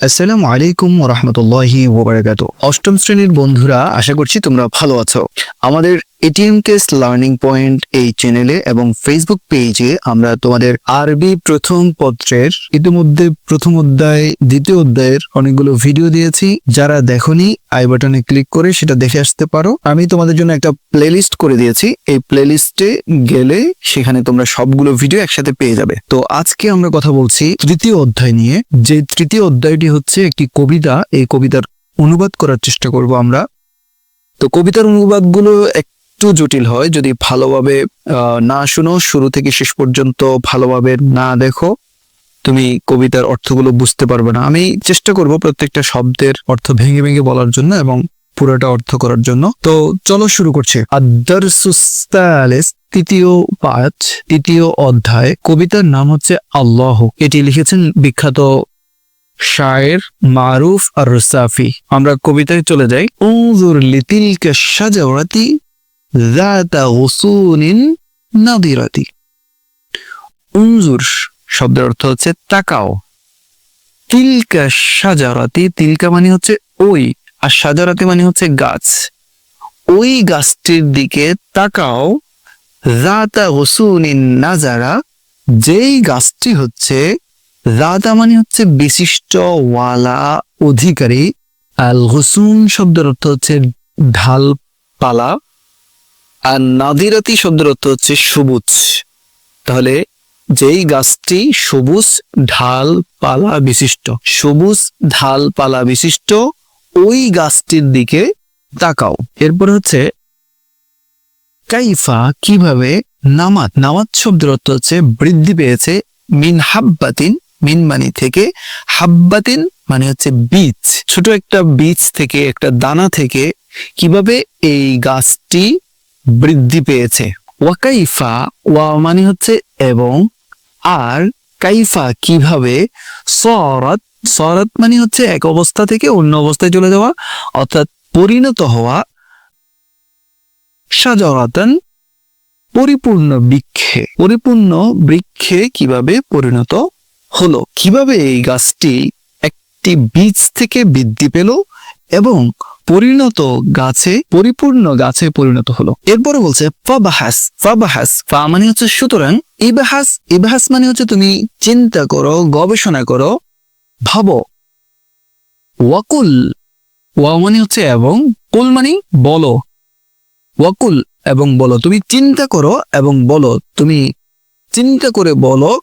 আসসালামু আলাইকুম রহমতুল্লাহি ওবরাকাত অষ্টম শ্রেণির বন্ধুরা আশা করছি তোমরা ভালো আছো। আমাদের এটিএম কেস লার্নিং পয়েন্ট এই চ্যানেলে এবং ফেসবুক পেজে আমরা তোমাদের আরবি প্রথম পত্রের ইতিমধ্যে প্রথম অধ্যায়, দ্বিতীয় অধ্যায়ের অনেকগুলো ভিডিও দিয়েছি। যারা দেখনি আই বাটনে ক্লিক করে সেটা দেখে আসতে পারো। আমি তোমাদের জন্য একটা প্লেলিস্ট করে দিয়েছি। এই প্লেলিস্টে গেলে সেখানে তোমরা সবগুলো ভিডিও একসাথে পেয়ে যাবে। তো আজকে আমরা কথা বলছি তৃতীয় অধ্যায় নিয়ে। যে তৃতীয় অধ্যায়টি হচ্ছে একটি কবিতা। এই কবিতার অনুবাদ করার চেষ্টা করব আমরা। তো কবিতার অনুবাদগুলো একটু জটিল হয়, যদি ভালোভাবে না শুনো, শুরু থেকে শেষ পর্যন্ত ভালোভাবে না দেখো, তুমি কবিতার অর্থগুলো বুঝতে পারবে না। আমি চেষ্টা করব প্রত্যেকটা শব্দের অর্থ ভেঙে ভেঙে বলার জন্য এবং পুরোটা অর্থ করার জন্য। তো চলো শুরু করছি। আদারসুস্তালেস, তৃতীয় পাঁচ তৃতীয় অধ্যায়। কবিতার নাম হচ্ছে আল্লাহ। এটি লিখেছেন বিখ্যাত শায়ের মারুফ আর রুসাফি আমরা কবিতায় চলে যাই। উনজুর লিতিলকা শাজারাতি যাতা উসুনিন নাদিরাতি উনজুর শব্দের অর্থ হচ্ছে তাকাও। তিলকা সাজারাতি তিলকা মানে হচ্ছে ওই, আর সাজারাতি মানে হচ্ছে গাছ। ওই গাছটির দিকে তাকাও। রাতা হুসুনিন নাজারা যেই গাছটি হচ্ছে রাতা মানে হচ্ছে বিশিষ্ট ওয়ালা অধিকারী। আল হুসুন শব্দের অর্থ হচ্ছে ঢালপালা। আর নাদিরাতি শব্দের অর্থ হচ্ছে সবুজ। তাহলে যেই গাছটি সবুজ ঢালপালা বিশিষ্ট, সবুজ ঢালপালা বিশিষ্ট, ওই গাছটির দিকে তাকাও। এরপর হচ্ছে, কাইফা কীভাবে নামাত? নামাত শব্দের অর্থ হচ্ছে বৃদ্ধি পেয়েছে মিন হাব্বাতিন, মিন মানি থেকে, হাব্বাতিন মানে হচ্ছে বীজ। ছোট একটা বীজ থেকে, একটা দানা থেকে কীভাবে এই গাছটি বৃদ্ধি পেয়েছে। ওয়াকাইফা, ওয়া মানে হচ্ছে এবং, আর কাইফা কীভাবে? সরাত সরাত মানে হচ্ছে এক অবস্থা থেকে অন্য অবস্থায় চলে যাওয়া, অর্থাৎ পরিণত হওয়া। সাজরাতান, পরিপূর্ণ বৃক্ষে। পরিপূর্ণ বৃক্ষে কীভাবে পরিণত হলো? কীভাবে এই গাছটি একটি বীজ থেকে বৃদ্ধি পেল এবং পরিণত গাছে পরিপূর্ণ গাছে পরিণত হলো। এরপরে বলছে, ফাবাহাস ফাবাহাস, ফা মানে হচ্ছে সুতরাং, ইবাহাস ইবাহাস মানে হচ্ছে তুমি চিন্তা করো, গবেষণা করো, ভাবো। ওয়াকুল, ওয়া মানে হচ্ছে এবং, কুল মানে বলো। ওয়াকুল এবং বলো, তুমি চিন্তা করো এবং বলো, তুমি চিন্তা করে বলো,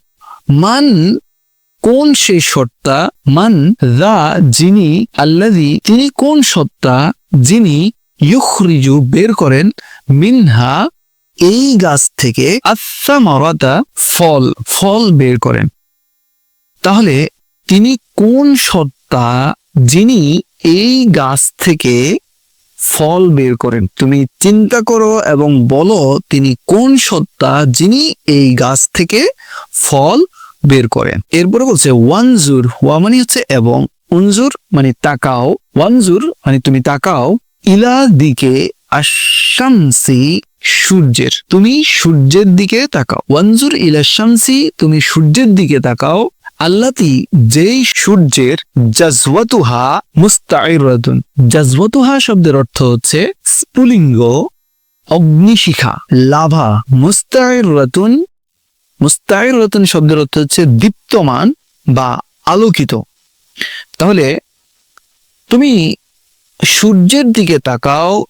মান কোন সেই সত্তা? মান দা যিনি আল্লাদি তিনি কোন সত্তা? যিনি ইউখরিজু বের করেন মিনহা, এই গাছ থেকে আসামারাতা ফল ফল বের করেন। তাহলে তিনি কোন সত্তা? যিনি এই গাছ থেকে ফল বের করেন। তুমি চিন্তা করো এবং বলো তিনি কোন সত্তা? যিনি এই গাছ থেকে ফল বের করেন এরপরে বলছে, ওয়ানজুর ওয়া মানে হচ্ছে এবং, উনজুর মানে তাকাও, ওয়ানজুর মানে তুমি তাকাও, ইলা দিকে আশামসি সূর্যের, তুমি সূর্যের দিকে তাকাও, ওয়ানজুর ইলা শামসি, তুমি সূর্যের দিকে তাকাও, আল্লাতি যেই সূর্যের জাজওয়াতুহা মুস্তাইরাতুন, জাজওয়াতুহা শব্দের অর্থ হচ্ছে স্ফুলিঙ্গ, অগ্নিশিখা, লাভা, মুস্তাইরাতুন মুস্তাইরাতুন শব্দের অর্থ হচ্ছে দীপ্তমান বা আলোকিত। তাহলে তুমি সূর্যের দিকে তাকাও,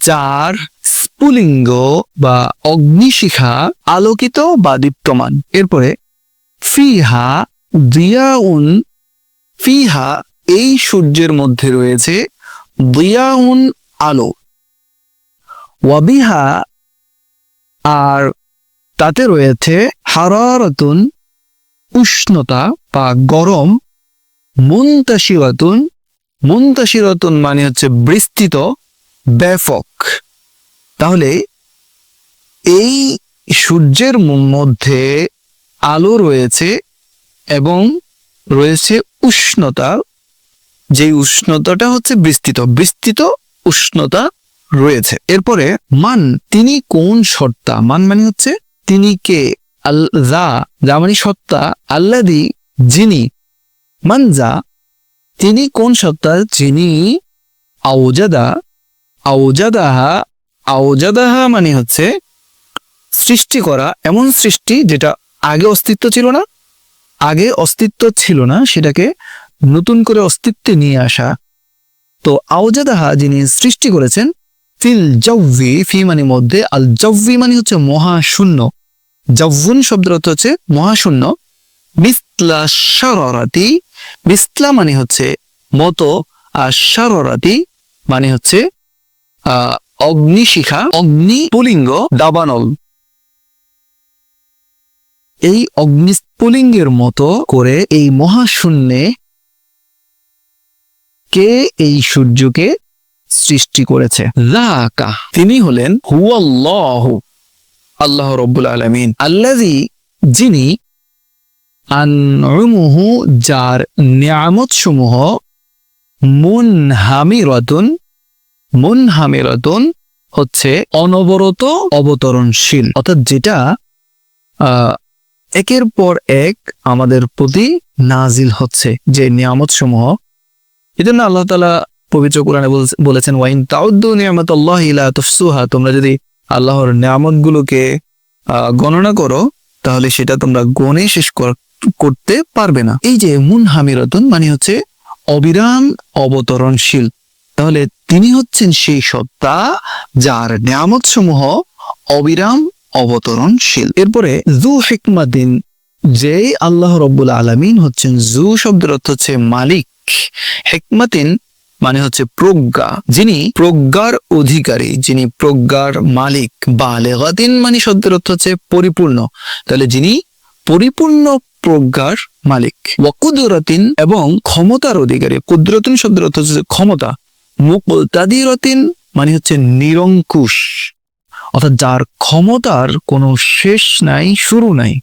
যার স্ফুলিঙ্গ বা অগ্নিশিখা আলোকিত বা দীপ্তমান। এরপরে, ফিহা দিয়াউন, ফিহা এই সূর্যের মধ্যে রয়েছে, দিয়াউন আলো। ওয়াবিহা আর তাতে রয়েছে হারারাতুন, উষ্ণতা বা গরম মুন্তাসিরাতুন মুন্তাসিরাতুন মানে হচ্ছে বিস্তৃত, ব্যাপক। তাহলে এই সূর্যের মধ্যে আলো রয়েছে এবং রয়েছে উষ্ণতা। যে উষ্ণতাটা হচ্ছে বিস্তৃত বিস্তৃত উষ্ণতা রয়েছে। এরপরে মান, তিনি কোন সত্তা মান মানে হচ্ছে তিনি কে? আল যা যা মানে সত্তা, আল্লাদি যিনি, মান যা, তিনি কোন সত্তা যিনি আওজাদা, আওজাদাহা আওজাদাহা মানে হচ্ছে সৃষ্টি করা, এমন সৃষ্টি যেটা আগে অস্তিত্ব ছিল না, আগে অস্তিত্ব ছিল না, সেটাকে নতুন করে অস্তিত্বে নিয়ে আসা। তো আওজাদাহা যিনি সৃষ্টি করেছেন, ফিল জব্বি ফি মানে মধ্যে, আল জব্বি মানে হচ্ছে মহাশূন্য জব্বুন শব্দের অর্থ হচ্ছে মহাশূন্য। মিসলা সারারাতি মিসলা মানে হচ্ছে মতো, আর সারারাতি মানে হচ্ছে অগ্নিশিখা অগ্নি পুলিঙ্গ দাবানল। এই অগ্নিস্ফুলিঙ্গের মতো করে এই মহাশূন্যে কে এই সূর্যকে সৃষ্টি করেছে? তিনি হলেন হুয়াল্লাহ। আল্লাহ রব্বুল আলমিন। আল্লাজি যিনি যার নিয়ামত সমূহ মুন হামিরতুন মুন হামিরতুন হচ্ছে অনবরত অবতরণশীল। অর্থাৎ যেটা একের পর এক আমাদের প্রতি নাজিল হচ্ছে, যে নিয়ামত সমূহ এই জন্য আল্লাহ তালা পবিত্র কোরআনে বলছে- বলেছেন ওয়াইন তাউদ্দু নিয়ামত আল্লাহ তোমরা যদি আল্লাহর নিয়ামত গুলোকে গণনা করো, তাহলে সেটা তোমরা গণে শেষ করতে পারবে না। এই যে মুন হামিরতন মানে হচ্ছে অবিরাম অবতরণশীল। তাহলে তিনি হচ্ছেন সেই সত্তা যার নিয়ামত সমূহ অবিরাম অবতরণশীল। এরপরে জু হিকমাদিন যে আল্লাহ রব্বুল আলমিন হচ্ছেন, জু শব্দের অর্থ হচ্ছে মালিক। হেকমাতিন মানে হচ্ছে প্রজ্ঞা, যিনি প্রজ্ঞার অধিকারী, যিনি প্রজ্ঞার মালিক। বালেগাতিন মানে শব্দের অর্থ হচ্ছে পরিপূর্ণ। তাহলে যিনি পরিপূর্ণ প্রজ্ঞার মালিক। ওয়াকুদরাতিন এবং ক্ষমতার অধিকারী। কুদরতিন শব্দের অর্থ হচ্ছে ক্ষমতা। মুকতাদিরতিন মানে হচ্ছে নিরঙ্কুশ। অর্থাৎ যার ক্ষমতার কোনো শেষ নাই, শুরু নাই।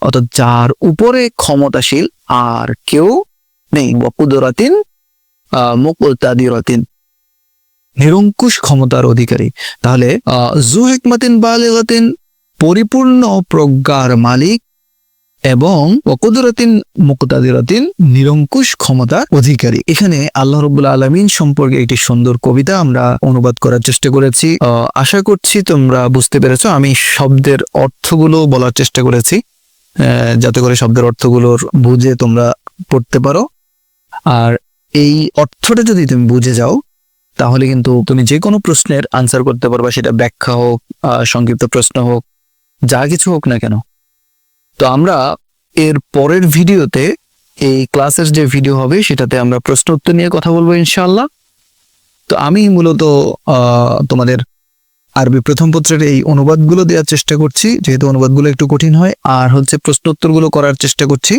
অর্থাৎ যার উপরে ক্ষমতাশীল আর কেউ নেই। ওয়াকুদরাতিন মুকতাদিরতিন নিরঙ্কুশ ক্ষমতার অধিকারী। তাহলে জু হেকমাতিন বালেগাতিন পরিপূর্ণ প্রজ্ঞার মালিক এবং অকুদরাতিন মুকতাদিরাতিন নিরঙ্কুশ ক্ষমতার অধিকারী। এখানে আল্লাহ রবুল্লা আলমিন সম্পর্কে একটি সুন্দর কবিতা আমরা অনুবাদ করার চেষ্টা করেছি। আশা করছি তোমরা বুঝতে পেরেছ, আমি শব্দের অর্থগুলো বলার চেষ্টা করেছি। যাতে করে শব্দের অর্থগুলোর বুঝে তোমরা পড়তে পারো। আর এই অর্থটা যদি তুমি বুঝে যাও, তাহলে কিন্তু তুমি যে কোনো প্রশ্নের আনসার করতে পারবা। সেটা ব্যাখ্যা হোক সংক্ষিপ্ত প্রশ্ন হোক, যা কিছু হোক না কেন। তো আমরা এর পরের ভিডিওতে এই ক্লাসের যে ভিডিও হবে, সেটাতে আমরা প্রশ্ন উত্তর নিয়ে কথা বলব ইনশাল্লাহ তো আমি মূলত তোমাদের আরবি প্রথম পত্রের এই অনুবাদগুলো দেওয়ার চেষ্টা করছি। যেহেতু অনুবাদগুলো একটু কঠিন হয়, আর হচ্ছে প্রশ্ন উত্তরগুলো করার চেষ্টা করছি।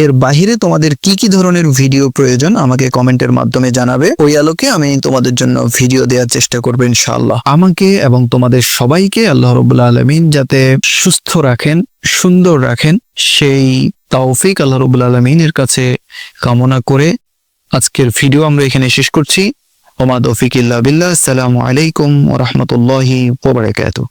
এর বাহিরে তোমাদের কি কি ধরনের ভিডিও প্রয়োজন আমাকে কমেন্টের মাধ্যমে জানাবে। ওই আলোকে আমি তোমাদের জন্য ভিডিও দেওয়ার চেষ্টা করব ইনশাআল্লাহ। আমাকে এবং তোমাদের সবাইকে আল্লাহ রবুল্লা আলমিন যাতে সুস্থ রাখেন, সুন্দর রাখেন, সেই তৌফিক আল্লাহ রবুল্লা আলমিনের কাছে কামনা করে আজকের ভিডিও আমরা এখানে শেষ করছি। ওমা তৌফিক বিল্লাহ। আসসালামু আলাইকুম ওরহমতুল্লাহি ওবরাকাতুহ